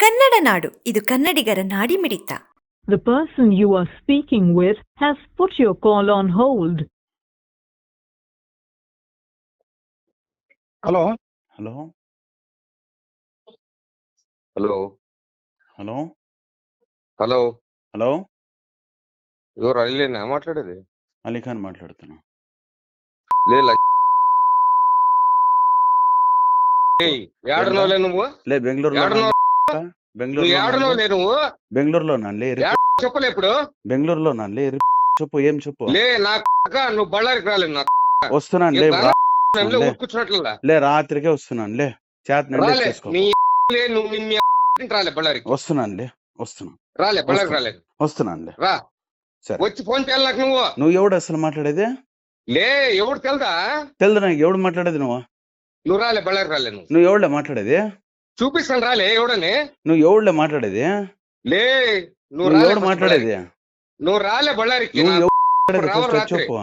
ಕನ್ನಡ ನಾಡು ಇದು ಕನ್ನಡಿಗರ ನಾಡಿಮಿಡಿತ The person you are speaking with has put your call on hold. Hello hello hello hello hello hello ఎవరు అలీలేనా మాట్లాడేది అలీఖాన్ మాట్లాడుతున్నా లే ల- ఏయ్, ఏడున్నావులే నువ్వు లే బెంగళూరులో ఏడున్నావు నాన్న. నువ్వు బెంగళూరులో ఏడున్నావులే నువ్వు? బెంగళూరులో నాన్న లే రి- చెప్పలే ఇప్పుడు. బెంగళూరులో నాన్న లే రి- చెప్పు ఏం చెప్పు? లే నా నువ్వు బళ్ళారికి రాలేదు నా వస్తున్నాను లే లే. రాత్రికే వస్తున్నాను లే. చేత వస్తున్నాను లే వస్తున్నాను. రాలే బళ్ళారికి. రాలేదు వస్తున్నాను రా. వచ్చి ఫోన్ చేయాలి నువ్వు. నువ్వు ఎవడు అసలు మాట్లాడేది? లే ఎవడు తెలదా? తెలుదు నాకు ఎవడు మాట్లాడేది నువ్వు? నువ్వు రాలే బళ్ళారికి రాలే నువ్వు. నువ్వు ఎవడులే మాట్లాడేది? చూపిస్తాను రాలే ఎవడని నువ్వు ఎవడులే మాట్లాడేది లే నువ్వు నువ్వు రాలే ఎవడు first మాట్లాడేది బళ్ళారికి. నువ్వు రాలే బళ్ళారికి నువ్వు నా- ఎవడు మాట్లాడేది రావాలి first రాత్రి. చెప్పు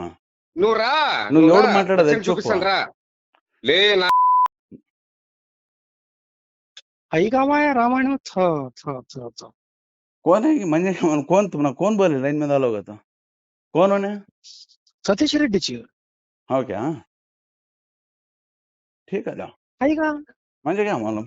నువ్వు రా నువ్వు ఎవడు రా. మాట్లాడేది వచ్చి చెప్పు. చూపిస్తాను రా లే నా आई का आया रामायण में था था था था कौन है कि मंजे कौन तुम्हारा कौन बोले लाइन में डालोगे तो कौन होने सतीश रेड्डी जी हाँ क्या ठीक है जाओ आई का मुझे क्या मालूम